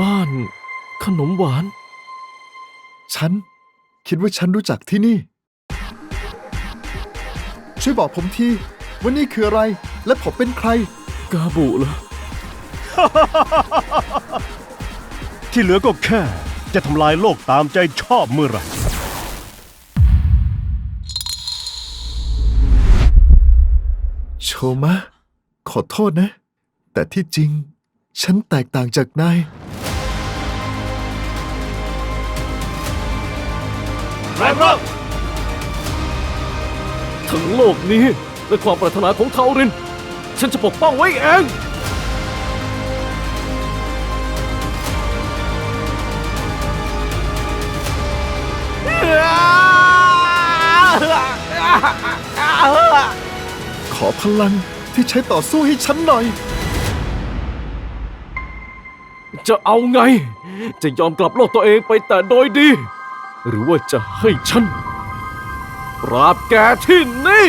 บ้าน ขนมหวาน ฉัน คิดว่าฉันรู้จักที่นี่ ช่วยบอกผมทีว่านี่คืออะไร และผมเป็นใคร กาบุเหรอ ที่เหลือก็แค่ จะทำลายโลกตามใจชอบเมื่อไหร่ โชมะ ขอโทษนะ แต่ที่จริง ฉันแตกต่างจากนาย แรงร่างทั้งโลกนี้และความปรารถนาของเทาริน ฉันจะปกป้องไว้เองขอพลังที่ใช้ต่อสู้ให้ฉันหน่อย จะเอาไง จะยอมกลับโลกตัวเองไปแต่โดยดี หรือว่าจะให้ฉันปราบแกที่นี่